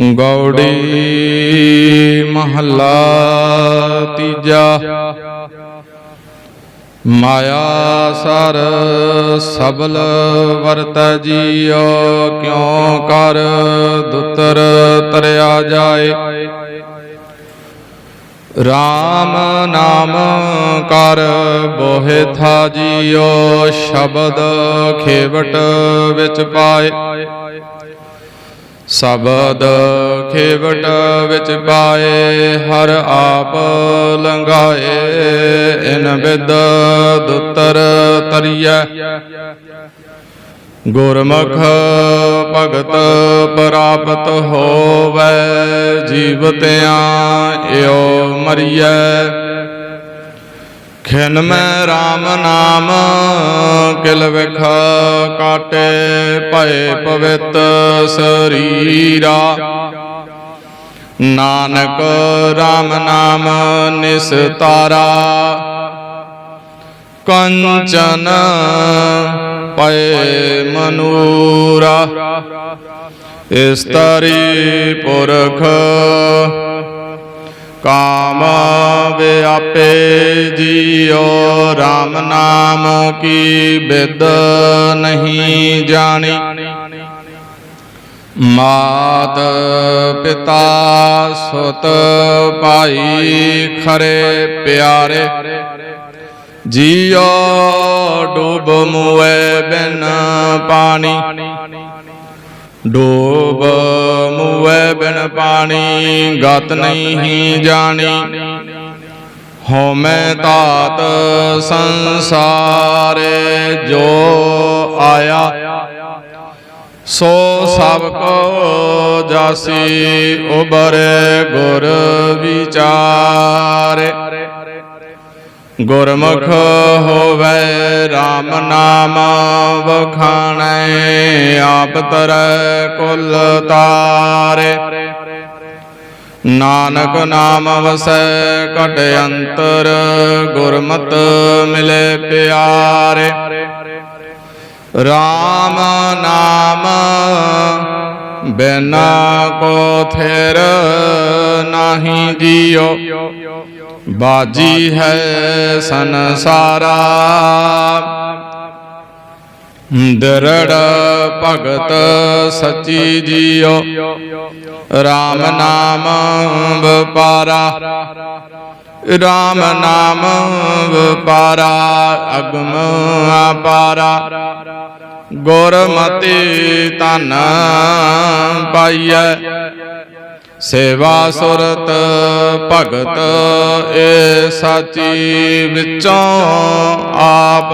ਗੌੜੀ ਮਹੱਲਾ ਤੀਜਾ। ਮਾਇਆ ਸਰ ਸਬਲ ਵਰਤੈ ਜੀਉ ਕਿਉ ਕਰ ਦੁਤਰ ਤਰਿਆ ਜਾਏ। RAM ਨਾਮ ਕਰ ਬੋਹਿ ਥਾ ਜੀਉ ਸ਼ਬਦ ਖੇਵਟ ਵਿੱਚ ਪਾਏ। ਸ਼ਬਦ ਖੇਵਟ ਵਿੱਚ ਪਾਏ, ਹਰ ਆਪ ਲੰਘਾਏ। ਇਨ ਬਿਦ ਦੁਤਰ ਤਰੀਐ। ਗੁਰਮੁਖ ਭਗਤ ਪ੍ਰਾਪਤ ਹੋਵੈ, ਜੀਵਤਿਆਂ ਏਉ ਮਰੀਐ। ਖਿਨ ਮੈਂ RAM ਨਾਮ, ਕਿਲ ਵਿਖ ਕਾਟੇ ਭਏ ਪਵਿੱਤ ਸਰੀਰਾ। ਨਾਨਕ RAM ਨਾਮ ਨਿਸਤਾਰਾ ਕੰਚਨ ਪਏ ਮਨੂਰਾ। ਇਸਤਰੀ ਪੁਰਖ ਕਾਮ ਵਿਆਪੇ ਜੀਉ RAM ਨਾਮ ਕੀ ਬਿਦ ਨਹੀਂ ਜਾਣੀ। ਮਾਤ ਪਿਤਾ ਸੁਤ ਭਾਈ ਖਰੇ ਪਿਆਰੇ ਜੀਉ ਡੂਬ ਮੁਏ ਬਿਨ ਪਾਣੀ। ਡੋਬ ਮੂਏ ਬਿਨ ਪਾਣੀ, ਗਤ ਨਹੀਂ ਜਾਣੀ। ਹਉਮੈ ਤਾਤ ਸੰਸਾਰੇ, ਜੋ ਆਇਆ, ਸੋ ਸਭ ਕੋ ਜਾਸੀ ਉਬਰੇ ਗੁਰ ਵਿਚਾਰੇ। ਗੁਰਮੁਖ ਹੋਵੇ RAM ਨਾਮ ਵਖਾਣੈ ਆਪ ਤਰੈ ਕੁਲ ਤਾਰੇ। ਨਾਨਕ ਨਾਮ ਵਸੈ ਘਟ ਅੰਤਰ ਗੁਰਮਤ ਮਿਲੇ ਪਿਆਰੇ। RAM ਨਾਮ ਬਿਨਾ ਕੋ ਥਿਰ ਨਾਹੀ ਜੀਉ ਬਾਜੀ ਹੈ ਸੰਸਾਰਾ। ਦਰੜ ਭਗਤ ਸਚੀ ਜੀਉ RAM ਨਾਮ ਵਪਾਰਾ। RAM ਨਾਮ ਵਪਾਰਾ, ਅਗਮ ਅਪਾਰਾ। ਗੁਰਮਤਿ ਤਨ ਪਾਈਐ। ਸੇਵਾ ਸੁਰਤ ਭਗਤ ਏ ਸਾਚੀ ਵਿੱਚੋਂ ਆਪ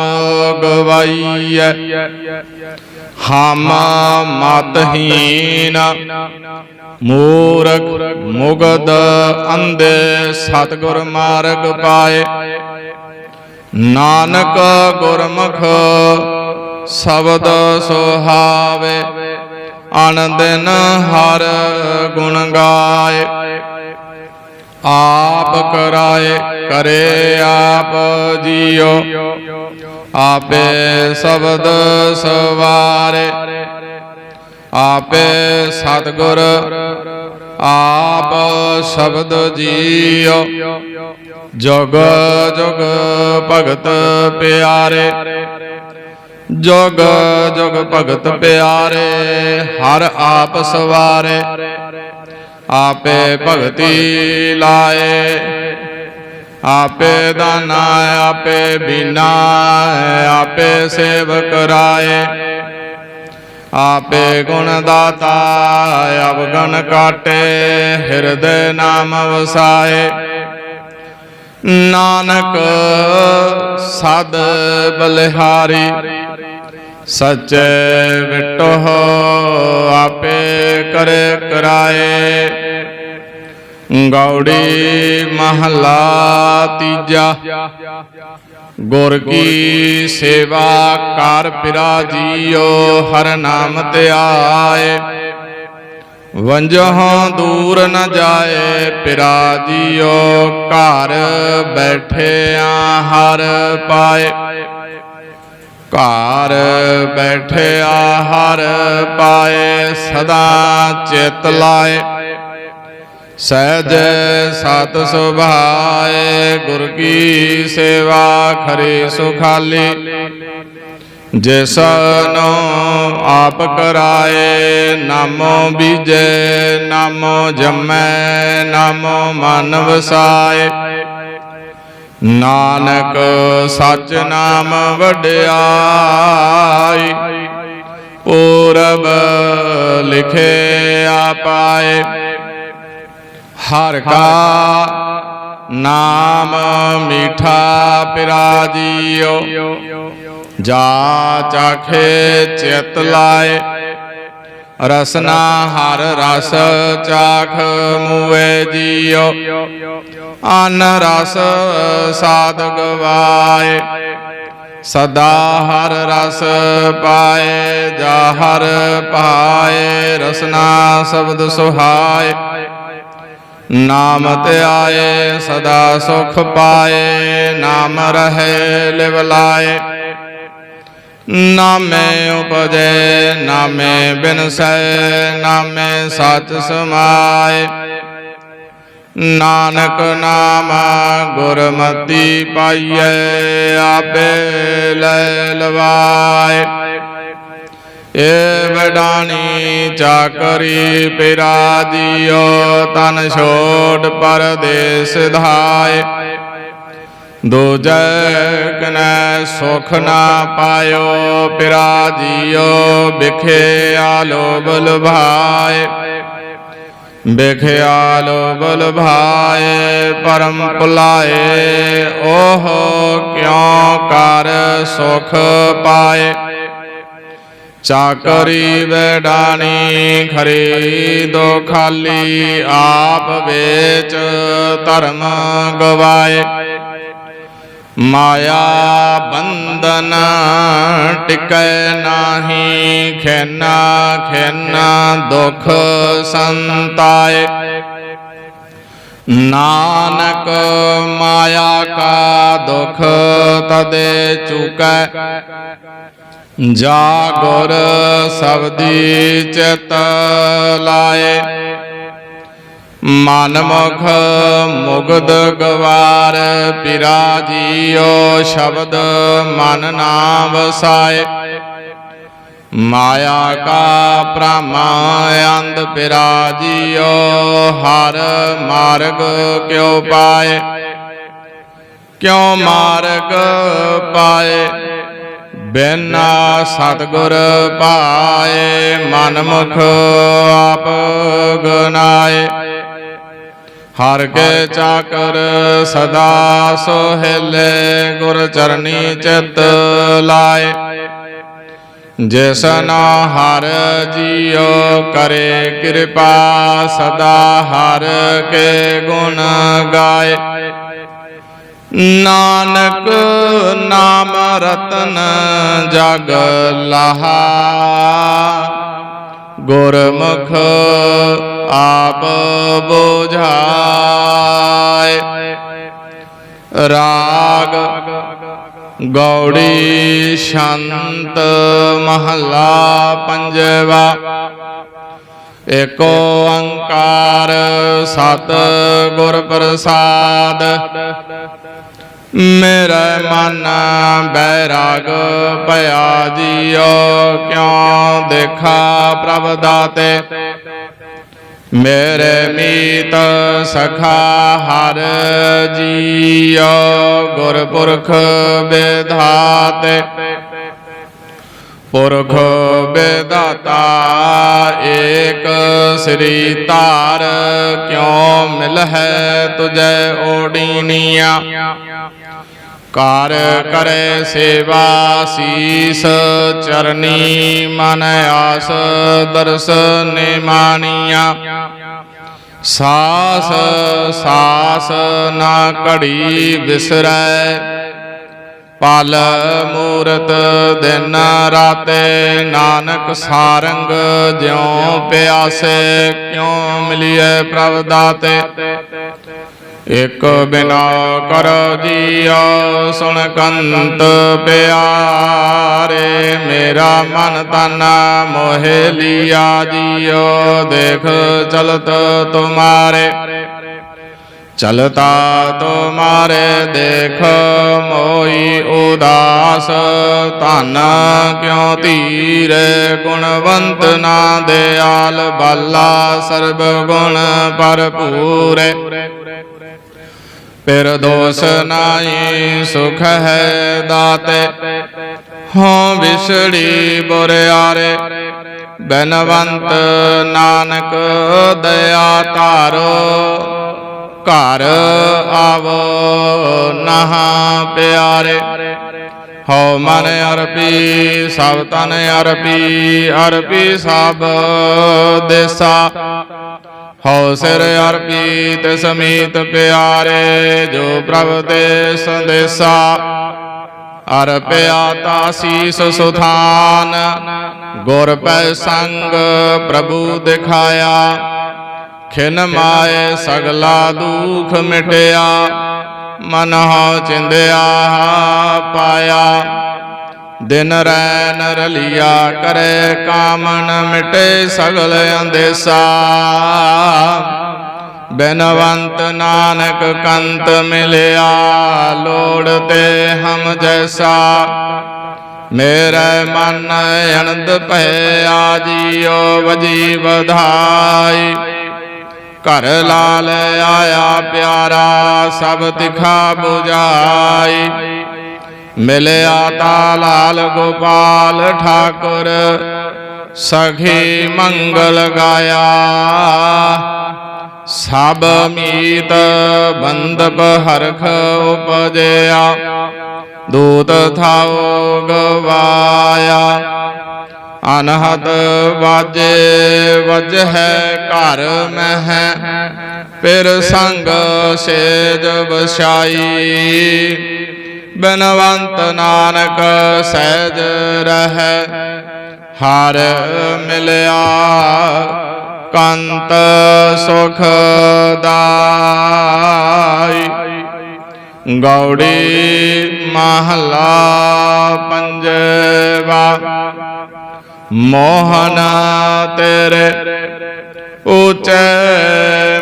ਗਵਾਈਐ। ਹਮ ਮਤਹੀਨ ਮੂਰਖ ਮੁਗਦ ਅੰਦੇ ਸਤਗੁਰ ਮਾਰਗ ਪਾਏ। ਨਾਨਕ ਗੁਰਮੁਖ ਸ਼ਬਦ ਸੁਹਾਵੇ ਅਨੰਦਨ ਹਰ ਗੁਣ ਗਾਏ। ਆਪ ਕਰਾਏ, ਕਰੇ ਆਪ ਜੀਓ। ਆਪੇ ਸ਼ਬਦ ਸਵਾਰੇ। ਆਪੇ ਸਤਗੁਰ, ਆਪ ਸ਼ਬਦ ਜੀਓ। ਜਗ ਜਗ ਭਗਤ ਪਿਆਰੇ। ਜਗ ਜਗ ਭਗਤ ਪਿਆਰੇ, ਹਰ ਆਪ ਸਵਾਰੇ। ਆਪੇ ਭਗਤੀ ਲਾਏ, ਆਪੇ ਦਾਨਾ, ਆਪੇ ਬੀਨਾ, ਆਪੇ ਸੇਵਕ ਰਾਏ। ਆਪੇ ਗੁਣ ਦਾਤਾ ਅਵਗਣ ਕਾਟੇ, ਹਿਰਦੇ ਨਾਮ ਵਸਾਏ। ਨਾਨਕ ਸਦ ਬਲਿਹਾਰੀ, ਸਚੇ ਵਿਟੋ ਆਪੇ ਕਰੇ ਕਰਾਏ। ਗੌੜੀ ਮਹਲਾ ਤੀਜਾ, ਗੁਰ ਕੀ ਸੇਵਾ ਕਰ ਪਿਰਾ ਜੀਓ, ਹਰ ਨਾਮ ਧਿਆਏ ਵੰਜਹਾਂ ਦੂਰ ਨ ਜਾਏ ਪਿਰਾ ਜੀਓ ਘਰ ਬੈਠਿਆਂ ਹਰ ਪਾਏ। ਘਰ ਬੈਠਿਆ ਹਰ ਪਾਏ, ਸਦਾ ਚਿਤ ਲਾਏ। ਸਹਿਜ ਸਤ ਸੁਭਾਏ, ਗੁਰ ਕੀ ਸੇਵਾ ਖਰੇ ਸੁਖਾਲੀ। ਜਿਸਨੋ ਆਪ ਕਰਾਏ ਨਾਮੋ ਬੀਜੇ ਨਾਮੋ ਜਮੈ ਨਾਮੋ ਮਨ ਵਸਾਏ ਨਾਨਕ ਸਚ ਨਾਮ ਵਡਿਆਈ ਪੂਰਬ ਲਿਖਿਆ ਪਾਏ ਹਰ ਕਾ ਨਾਮ ਮੀਠਾ ਪਿਰਾਜੀਓ ਜਾ ਚਾਖੇ ਚਿਤ ਲਾਏ। ਰਸਨਾ ਹਰ ਰਸ ਚਾਖ ਮੂਏ ਜੀਓ। ਅਨ ਰਸ ਸਾਧ ਗਵਾਏ ਸਦਾ ਹਰ ਰਸ ਪਾਏ, ਜਾ ਹਰ ਪਾਏ, ਰਸਨਾ ਸ਼ਬਦ ਸੁਹਾਏ। ਨਾਮ ਤੇ ਆਏ, ਸਦਾ ਸੁਖ ਪਾਏ, ਨਾਮ ਰਹੇ ਲਿਵ ਲਾਏ। ਨਾਮੇ ਉਪਜੈ, ਨਾਮੇ ਬਿਨਸੈ, ਨਾਮੇ ਸਚ ਸਮਾਏ। ਨਾਨਕ ਨਾਮ ਗੁਰਮਤੀ ਪਾਈਐ, ਆਪੇ ਲੈ ਲਵਾਏ। ਏ ਵਡਾਣੀ ਚਾਕਰੀ ਪਿਰਾਜੀਓ ਤਨ ਛੋੜ ਪਰਦੇਸ ਧਾਏ। ਦੂਜੈ ਕਨੈ ਸੁਖ ਨਾ ਪਾਇਓ, ਪਿਰਾਜੀਓ ਬਿਖਿਆ ਲੋਭ ਲੁਭਾਏ ਬਿਖਿਆ ਲੋਭ ਲੁਭਾਏ ਪਰਮ ਭੁਲਾਏ, ਓਹ ਕਿਉ ਕਰ ਸੁਖ ਪਾਏ? ਚਾਕਰੀ ਵਡਾਣੀ ਖਰੀਦੋ ਖਾਲੀ, ਆਪ ਵਿੱਚ ਧਰਮ ਗਵਾਏ। ਮਾਇਆ ਬੰਧਨ ਟਿਕੈ ਨਾਹੀ, ਖੈਨਾ ਖੈਨਾ ਦੁਖ ਸੰਤਾਏ। ਨਾਨਕ ਮਾਇਆ ਕਾ ਦੁਖ ਤਦੇ ਚੁਕੈ। ਜਾ ਗੁਰ ਸਬਦੀ ਚਿਤ ਲਾਏ। ਮਨ ਮੁਖ ਮੁਗਦ ਗਵਾਰ ਪਿਰਾਜੀਓ ਸ਼ਬਦ ਮਨ ਨਾ ਵਸਾਏ ਮਾਇਆ ਕਾ ਭ੍ਰਮਾ ਅੰਧ ਪਿਰਾਜੀਓ, ਹਰ ਮਾਰਗ ਕਿਉ ਪਾਏ? ਕਿਉ ਮਾਰਗ ਪਾਏ? ਬਿਨਾ ਸਤਗੁਰ ਪਾਏ ਮਨ ਮੁਖ ਆਪ ਗਨਾਏ। ਹਰ ਕੇ ਚਾਕਰ ਸਦਾ ਸੋਹਿਲੇ ਗੁਰ ਚਰਨੀ ਚਿਤ ਲਾਏ। ਜਿਸਨ ਹਰ ਜੀਉ ਕਰੇ ਕਿਰਪਾ ਸਦਾ ਹਰ ਕੇ ਗੁਣ ਗਾਏ। ਨਾਨਕ ਨਾਮ ਰਤਨ ਜਗ ਲਹਾ। ਗੁਰਮੁਖ ਆਪ ਬੁਝਾਏ। ਰਾਗ ਗੌੜੀ ਸ਼ੰਤ ਮਹਲਾ ਪੰਜਵਾ। ਏਕ ਓੰਕਾਰ ਸਤ ਗੁਰ ਪ੍ਰਸਾਦ। ਮੇਰਾ ਮਨ ਬੈਰਾਗ ਭਇਆ ਜੀਓ, ਕਿਉ ਦੇਖਾ ਪ੍ਰਭ ਦਾਤੇ? ਮੇਰੇ ਮੀਤ ਸਖਾ ਹਰ ਜੀਓ ਗੁਰਪੁਰਖ ਵਿਧਾਤੇ ਪੁਰਖ ਬੇਦਾਤਾ ਏਕ ਸ੍ਰੀ ਧਾਰ, ਕਿਉ ਮਿਲ ਹੈ ਤੁਝੈ ਓਡੀਨੀਆ ਕਾਰ ਕਰੇ ਸੇਵਾ ਸੀਸ, ਚਰਨੀ ਮਨ ਆਸ, ਦਰਸ ਨਿਮਾਨੀਆ ਸਾਸ ਸਾਸ ਨਾ ਘੜੀ ਵਿਸਰੈ। ਪਲ ਮੂਰਤ ਦਿਨ ਰਾਤੇ, ਨਾਨਕ ਸਾਰੰਗ ਜਿਉ ਪਿਆਸੇ, ਕਿਉ ਮਿਲਿਐ ਪ੍ਰਭ ਦਾਤੇ? ਇਕ ਬਿਨਾ ਕਰ ਜੀਉ ਸੁਣ ਕੰਤ ਪਿਆਰੇ, ਮੇਰਾ ਮਨ ਤਨ ਮੋਹਿ ਲਿਆ ਜੀਉ ਦੇਖ ਚਲਤ ਤੁਮਾਰੇ। ਚਲਤਾ ਤੁਮਾਰੇ, ਦੇਖ ਮੋਈ ਉਦਾਸ, ਧਨ ਕਿਉ ਧੀਰੇ, ਗੁਣਵੰਤ ਨਾ ਦਿਆਲ, ਬਾਲਾ ਸਰਬ ਗੁਣ ਭਰਪੂਰੇ। ਫਿਰ ਦੋਸ ਨਾਹੀ ਸੁਖ ਹੈ ਦਾਤੇ। ਹੋਂ ਵਿਸੜੀ ਬੁਰਿਆਰੇ, ਬਨਵੰਤ ਨਾਨਕ ਦਇਆ ਧਾਰੋ। ਘਰ ਆਵੋ ਨਹਾ ਪਿਆਰੇ। ਹਉ ਮਨ ਅਰਪੀ ਸਭ ਤਨ ਅਰਪੀ ਅਰਪੀ ਸਭ ਦੇਸਾ। ਹਉ ਸਿਰ ਅਰਪੀ ਤੇ ਸਮੀਤ ਪਿਆਰੇ ਜੋ ਪ੍ਰਭ ਦੇ ਸੰਦੇਸਾ। ਅਰਪਿਆ ਤਾ ਸੀਸ ਸੁਥਾਨ। ਗੁਰ ਪੈ ਸੰਗ ਪ੍ਰਭੂ ਦਿਖਾਇਆ। ਖਿਨ ਮਾਏ ਸਗਲਾ ਦੁਖ ਮਿਟਿਆ। ਮਨ ਹਉ ਚਿੰਦਿਆ ਪਾਇਆ। ਦਿਨ ਰੈਨ ਰਲਿਆ ਕਰੇ ਕਾਮਨ ਮਿਟੇ ਸਗਲ ਅੰਦੇਸਾ। ਬਨਵੰਤ ਨਾਨਕ ਕੰਤ ਮਿਲਿਆ, ਲੋੜ ਤੇ ਹਮ ਜੈਸਾ। ਮੇਰੇ ਮਨ ਅਨੰਦ ਭਇਆ ਜੀਓ ਵਜੀ ਵਧਾਈ ਘਰ ਲਾਲ ਆਇਆ ਪਿਆਰਾ, ਸਭ ਤਿਖਾ 부ਜਾਈ ਮਿਲਿਆ ਤਾ ਲਾਲ ਗੋਪਾਲ ਠਾਕੁਰ, ਸਖੀ ਮੰਗਲ ਗਾਇਆ। ਸਭ ਮੀਤ ਬੰਦਪ ਹਰਖ ਉਪਜਿਆ, ਦੂਤ ਥਾਉ ਗਵਾਇਆ। ਅਨਹਦ ਵਾਜੇ ਹੈ ਘਰ ਮਹਿ, ਫਿਰ ਸੰਗ ਸੇਜ ਬਸਾਈ ਬਨਵੰਤ ਨਾਨਕ ਸਹਿਜ ਰਹਿ। ਹਰ ਮਿਲਿਆ ਕੰਤ ਸੁਖ ਦਾਈ। ਗੌੜੀ ਮਹਲਾ ਪੰਜਵਾ। ਮੋਹਨ ਤੇਰੇ ਉੱਚੇ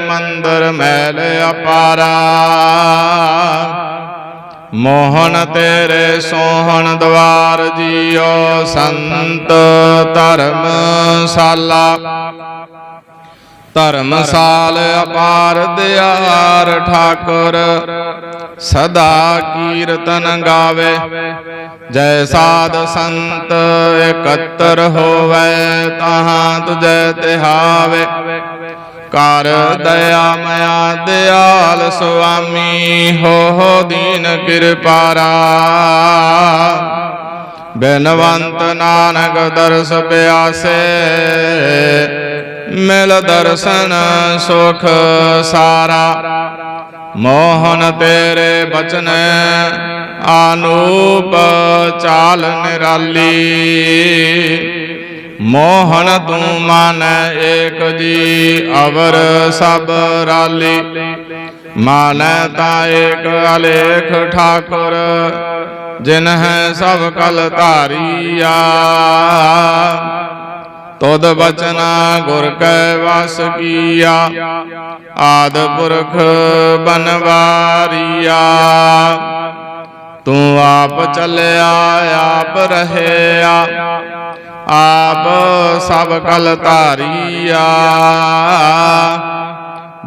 ਮੰਦਰ ਮੈਲ ਅਪਾਰਾ। ਮੋਹਨ ਤੇਰੇ ਸੋਹਣ ਦਵਾਰ ਜੀਓ ਸੰਤ ਧਰਮਸ਼ਾਲਾ। ਧਰਮਸਾਲ ਅਪਾਰ ਦਿਆਰ ਠਾਕੁਰ, ਸਦਾ ਕੀਰਤਨ ਗਾਵੇ। ਜੈ ਸਾਧ ਸੰਤ ਇਕੱਤਰ ਹੋਵੇ, ਤਹਾਂ ਤੁਜੈ ਤਿਹਾਵੇ ਕਰ ਦਇਆ ਮਇਆ ਦਿਆਲ ਸੁਆਮੀ, ਹੋ ਹੋ ਦੀਨ ਕਿਰਪਾਰਾ ਬੇਨਵੰਤ ਨਾਨਕ ਦਰਸ ਪਿਆਸੇ, ਮਿਲ ਦਰਸ਼ਨ ਸੁਖ ਸਾਰਾ। ਮੋਹਨ ਤੇਰੇ ਬਚਨ ਆਨੂਪ ਚਾਲ ਨਿਰਾਲੀ। ਮੋਹਨ ਤੂੰ ਮਨ ਏਕ ਜੀ, ਅਵਰ ਸਭ ਰਾਲੀ। ਮਨ ਤਾ ਏਕ ਅਲੇਖ ਠਾਕੁਰ ਜਿਨ ਹੈ ਸਭ ਕਲ ਧਾਰੀਆ। ਤੁਧ ਬਚਨਾ ਗੁਰ ਕੈ ਵਸ ਕੀਆ, ਆਦ ਪੁਰਖ ਬਨਵਾਰੀਆ। ਤੂੰ ਆਪ ਚੱਲਿਆ, ਆਪ ਰਹਿਆ। ਆਪ ਸਭ ਕਲ ਧਾਰੀਆ।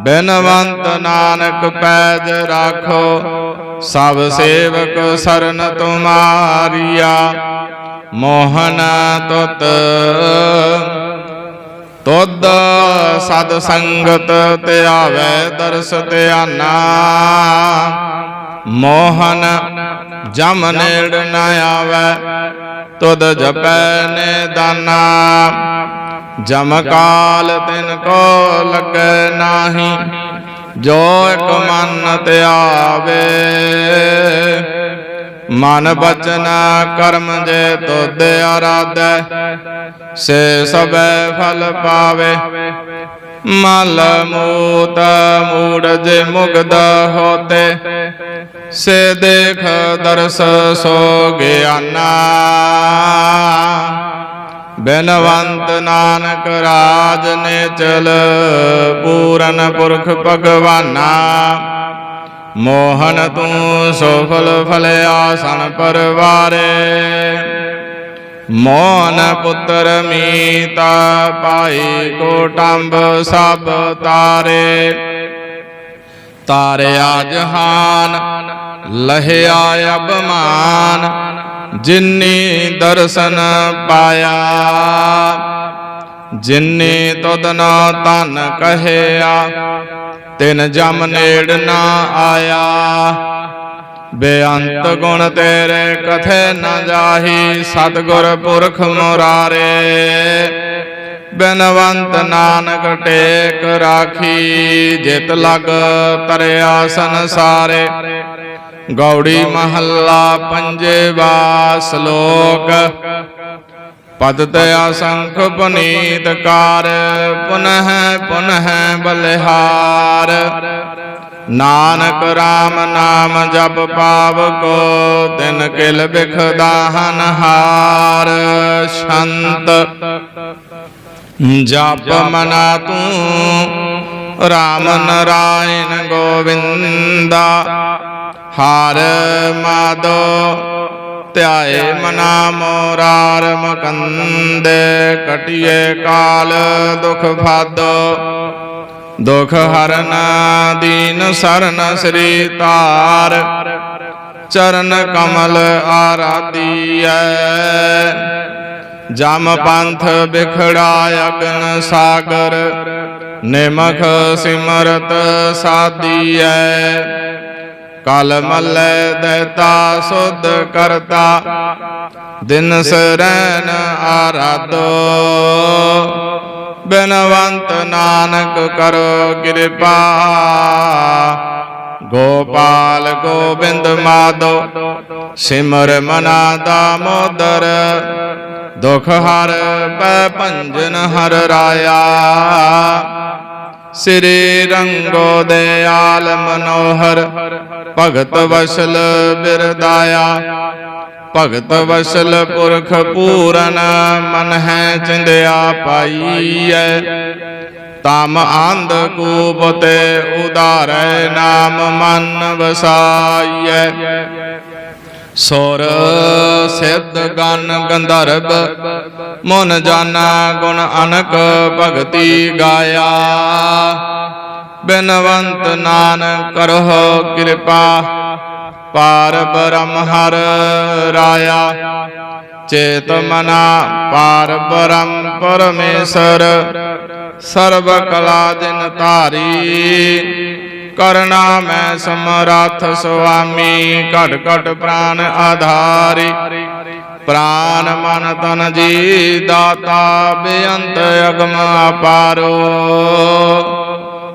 ਬਿਨਵੰਤ ਨਾਨਕ ਪੈਜ ਰਾਖੋ ਸਭ ਸੇਵਕ ਸਰਨ ਤੁਮਾਰੀਆ। ਮੋਹਨ ਤੁਤ ਤੁਧ ਸਦ ਸੰਗਤ ਤੇ ਆਵੇ ਦਰਸ ਧਿਆਨਾ ਮੋਹਨ ਜਮ ਨੇੜ ਨ ਆਵੇ, ਤੁਧ ਜਪੈ ਨੇ ਦਾਨਾ ਜਮ ਕਾਲ ਤਿਨ ਕੋ ਲੱਗੈ ਨਾਹੀ, ਜੋ ਇਕ ਮਨ ਤੇ ਆਵੇ। ਮਨ ਬਚਨ ਕਰਮ ਜੇ ਤੁਧ ਆਰਾਧੈ, ਸੇ ਸਭੈ ਫਲ ਪਾਵੇ। ਮਲ ਮੂਤ ਜੇ ਮੁਗਦ ਹੋਤੇ, ਸੇ ਦੇਖ ਦਰਸ ਸੋ ਗਿਆਨਾ। ਬੇਨਵੰਤ ਨਾਨਕ ਰਾਜ ਨੇ ਚਲ ਪੂਰਨ ਪੁਰਖ ਭਗਵਾਨਾ। ਮੋਹਨ ਤੂੰ ਸੋਫਲ ਫਲ ਆਸਨ ਪਰਵਾਰੇ। ਮੋਹਨ ਪੁੱਤਰ ਮੀਤਾ ਪਾਈ ਕੋਟੰਬ ਸਭ ਤਾਰੇ। ਤਾਰਿਆ ਜਹਾਨ ਲਹਿਆ ਅਬਮਾਨ ਜਿਨੀ ਦਰਸ਼ਨ ਪਾਇਆ। ਜਿਨੇ ਤੁਧ ਤਨ ਕਹਿਆ ਤਿਨ ਜਮ ਨੇੜ ਨਾ ਆਇਆ। ਬੇਅੰਤ ਗੁਣ ਤੇਰੇ ਕਥੇ ਨਾ ਜਾਹੀ, ਸਤਿਗੁਰ ਪੁਰਖ ਮੁਰਾਰੇ। ਬਿਨਵੰਤ ਨਾਨਕ ਟੇਕ ਰਾਖੀ, ਜਿਤ ਲਗ ਤਰਿਆ ਸੰਸਾਰੇ। ਗੌੜੀ ਮਹੱਲਾ ਪੰਜਵਾ ਸ਼ਲੋਕ। ਪਦ ਤੇ ਅਸੰਖ ਪੁਨੀਤ ਕਾਰ, ਪੁਨਹ ਪੁਨਹ ਬਲਿਹਾਰ। ਨਾਨਕ RAM ਨਾਮ ਜਪ ਪਾਵ ਕੋ, ਤਿਨ ਕਿਲ ਬਿਖਦਾਹਨ ਹਾਰ ਸ਼ੰਤ, ਜਪ ਮਨਾ ਤੂੰ RAM ਨਰਾਇਣ ਗੋਵਿੰਦਾ। ਹਰ ਮਾਦੋ ਧਿਆਏ ਮਨਾ ਮੋਰਾਰ ਮਕੰਦੇ ਕਟਿਏ ਕਾਲ ਦੁਖ ਫਾਦੋ। ਦੁਖ ਹਰਨ ਦੀਨ ਸਰਨ ਸ੍ਰੀ ਤਾਰ। ਚਰਨ ਕਮਲ ਆਰਾਧੀਐ। ਜਮ ਪੰਥ ਬਿਖੜਾ ਅਗਨ ਸਾਗਰ। ਨਿਮਖ ਸਿਮਰਤ ਸਾਧੀਐ। ਕਲ ਮਲ ਦਇਤਾ, ਸੁਧ ਕਰਤਾ। ਦਿਨ ਸਰੈਨ ਆਰਾਧੋ। ਬਿਨਵੰਤ ਨਾਨਕ ਕਰੋ ਕਿਰਪਾ। ਗੋਪਾਲ ਗੋਬਿੰਦ ਮਾਧੋ, ਸਿਮਰ ਮਨਾ ਦਾਮੋਦਰ ਦੁਖ ਹਰ ਪੈ ਭੰਜਨ ਹਰ ਰਾਇਆ। ਸ੍ਰੀ ਰੰਗੋ ਦਿਆਲ ਮਨੋਹਰ, ਭਗਤ ਵਸਲ ਬਿਰਦਾਇਆ। ਭਗਤ ਵਸਲ ਪੁਰਖ ਪੂਰਨ ਮਨ ਹੈ ਚਿੰਦਿਆ ਪਾਈਐ। ਤਮ ਆਂਧ ਕੂਪ ਤੇ ਉਦਾਰੈ ਨਾਮ ਮਨ ਵਸਾਈਐ। ਸੁਰ ਸਿੱਧ ਗਨ ਗੰਧਰਵ ਮਨ ਜਾਨਾ ਗੁਣ ਅਨਕ ਭਗਤੀ ਗਾਇਆ। ਬਿਨਵੰਤ ਨਾਨਕ ਕਰਹੁ ਕਿਰਪਾ, ਪਾਰ ਬ੍ਰਹਮ ਹਰ ਰਾਇਆ। ਚੇਤ ਮਨਾ ਪਾਰ ਬ੍ਰਹਮ ਪਰਮੇਸ਼ਰ, ਸਰਬ ਕਲਾ ਦਿਨ ਧਾਰੀ। ਕਰਨਾ ਮੈਂ ਸਮਰੱਥ ਸੁਆਮੀ। ਘਟ ਘਟ ਪ੍ਰਾਨ ਆਧਾਰੀ। ਪ੍ਰਾਨ ਮਨ ਤਨ ਜੀ ਦਾਤਾ, ਬੇਅੰਤ ਅਗਮ ਅਪਾਰੋ।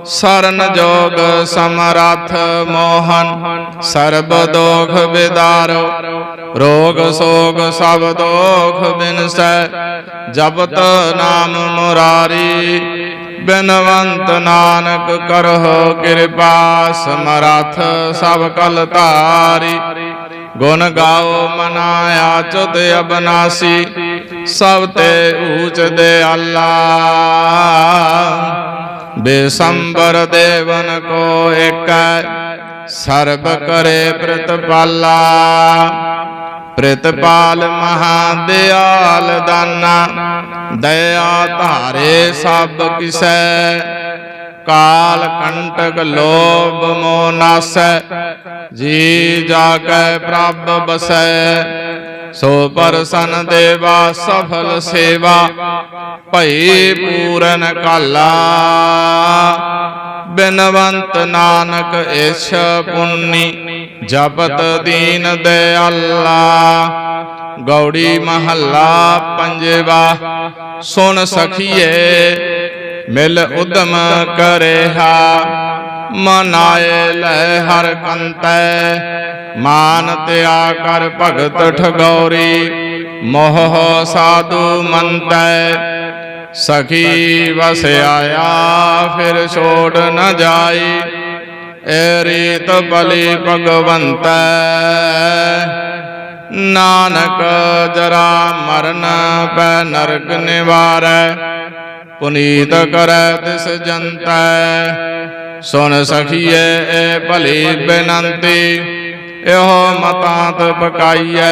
ਸਰਨ ਜੋਗ ਸਮਰੱਥ ਮੋਹਨ, ਸਰਬ ਦੋਖ ਵਿਦਾਰੋ ਰੋਗ ਸੋਗ ਸਭ ਦੋਖ ਬਿਨਸੈ, ਜਪਤ ਨਾਮ ਮੁਰਾਰੀ। ਬਿਨਵੰਤ ਨਾਨਕ ਕਰਹੁ ਕਿਰਪਾ ਸਮਰਥ ਸਭ ਕਲ ਧਾਰੀ। ਗੁਣ ਗਾਓ ਮਨਾਇਆ ਚੁਤ ਅਬਨਾਸੀ, ਸਭ ਤੇ ਊਚ ਦੇ ਅੱਲਾ। ਬੇਸੰਬਰ ਦੇਵਨ ਕੋ ਏਕੈ, ਸਰਬ ਕਰੇ ਪ੍ਰਤਪਾਲਾ। ਪ੍ਰਤਪਾਲ ਮਹਾ ਦਿਆਲ ਦਾਨਾ। ਦਇਆ ਧਾਰੇ ਸਭ ਕਿਸੈ। ਕਾਲ ਕੰਟਕ ਲੋਭ ਮੋਹ ਨਾਸੈ। ਜੀ ਜਾ ਕੈ ਪ੍ਰਭ ਬਸੈ। ਸੋ ਪਰਸਨ ਦੇਵਾ ਸਫਲ ਸੇਵਾ। ਭਈ ਪੂਰਨ ਕਾਲਾ। ਬਿਨਵੰਤ ਨਾਨਕ ਇਛ ਪੁੰਨੀ। ਜਪਤ ਦੀਨ ਦਿਆਲਾ ਗੌੜੀ ਮਹੱਲਾ ਪੰਜਵਾ। ਸੁਣ ਸਖੀਏ, ਮਿਲ ਉਦਮ ਕਰੇਹਾ। ਮਨਾਏ ਲੈ ਹਰ ਕੰਤੈ। ਮਾਨ ਤਿਆ ਕਰ ਭਗਤ ਠਗੌਰੀ। ਮੋਹ ਸਾਧੂ ਮੰਤੈ। ਸਖੀ ਵਸ ਆਇਆ ਫਿਰ ਛੋੜ ਨ ਜਾਈ। ਰੀਤ ਬਲੀ ਭਗਵੰਤ। ਨਾਨਕ ਜਰਾ ਮਰਨ ਪੈ ਨਰਕ ਨਿਵਾਰੈ। ਪੁਨੀਤ ਕਰੈ ਤਿਸ ਜੰਤੈ। ਸੁਨ ਸਖੀਏ, ਏ ਭਲੀ ਬੇਨੰਤੀ, ਇਹੋ ਮਤਾਂਤ ਪਕਾਈਐ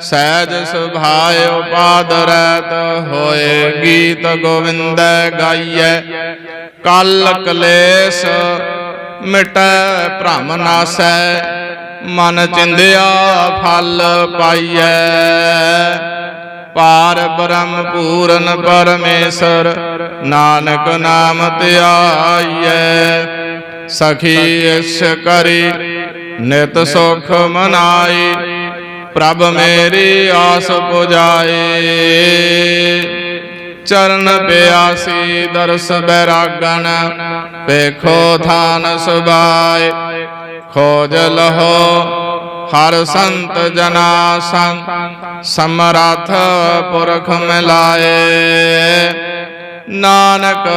ਸਹਿਜ ਸੁਭਾਇ ਉਪਾਦ ਰਹਿਤ ਹੋਏ ਗੀਤ ਗੋਵਿੰਦੈ ਗਾਈਐ। ਕਲ ਕਲੇਸ਼ ਮਿਟੈ, ਭ੍ਰਮ ਨਾਸੈ, ਮਨ ਚਿੰਦਿਆ ਫਲ ਪਾਈਐ। ਪਾਰ ਬ੍ਰਹਮ ਪੂਰਨ ਪਰਮੇਸ਼ਰ, ਨਾਨਕ ਨਾਮ ਧਿਆਈਐ। ਸਖੀ ਇਸ ਕਰੀ, ਨਿਤ ਸੁਖ ਮਨਾਈ। ਪ੍ਰਭ ਮੇਰੀ ਆਸ ਪੁਜਾਏ। ਚਰਨ ਪਿਆਸੀ ਦਰਸ ਬੈਰਾਗਣ, ਵੇਖੋ ਥਾਨ ਸੁਭਾਏ। ਖੋਜ ਲਹੋ ਹਰ ਸੰਤ ਜਨਾ ਸੰਗ, ਸਮਰਥ ਪੁਰਖ ਮਿਲਾਏ। ਨਾਨਕ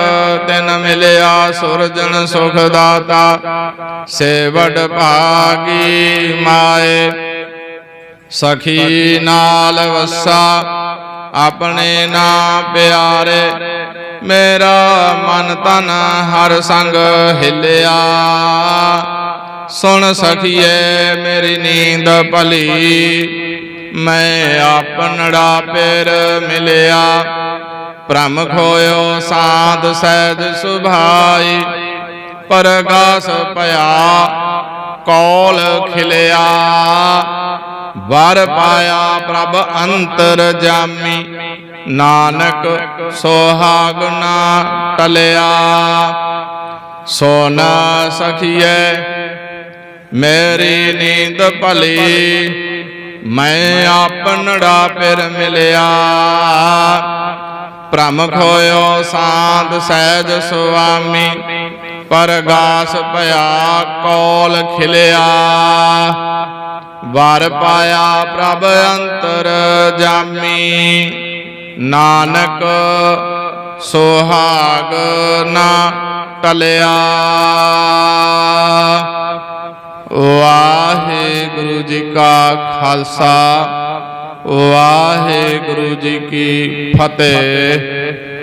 ਤਿਨ ਮਿਲਿਆ ਸੁਰਜਨ ਸੁਖ ਦਾਤਾ, ਸੇਵਡ ਭਾਗੀ ਮਾਏ। ਸਖੀ ਨਾਲ ਵਸਾ ਆਪਣੇ ਨਾ ਪਿਆਰੇ ਮੇਰਾ ਮਨ ਤਨ ਹਰ ਸੰਗ ਹਿਲਿਆ। ਸੁਣ ਸਖੀਏ ਮੇਰੀ ਨੀਂਦ ਭਲੀ। ਮੈਂ ਆਪਣੜਾ ਪੇਰ ਮਿਲਿਆ। ਭ੍ਰਮ ਖੋਇਓ ਸਾਧ ਸਹਿਜ ਸੁਭਾਈ। ਪਰਗਾਸ ਭਇਆ ਕੌਲ ਖਿਲਿਆ। ਵਰ ਪਾਇਆ ਪ੍ਰਭ ਅੰਤਰ ਜਾਮੀ। ਨਾਨਕ ਸੋਹਾਗਨਾ ਟਲਿਆ। ਸੋਨਾ ਸਖੀਏ ਮੇਰੀ ਨੀਂਦ ਭਲੀ। ਮੈਂ ਆਪਣੜਾ ਫਿਰ ਮਿਲਿਆ। ਭ੍ਰਮ ਖੋਇਓ ਸਾਧ ਸਹਿਜ ਸੁਆਮੀ। ਪਰਗਾਸ ਭਇਆ ਕੌਲ ਖਿਲਿਆ। ਵਾਰ ਪਾਇਆ ਪ੍ਰਭ ਅੰਤਰ ਜਾਮੀ। ਨਾਨਕ ਸੁਹਾਗ ਨਾ ਟਲਿਆ। ਵਾਹਿਗੁਰੂ ਜੀ ਕਾ ਖਾਲਸਾ। ਵਾਹਿਗੁਰੂ ਜੀ ਕੀ ਫਤਿਹ।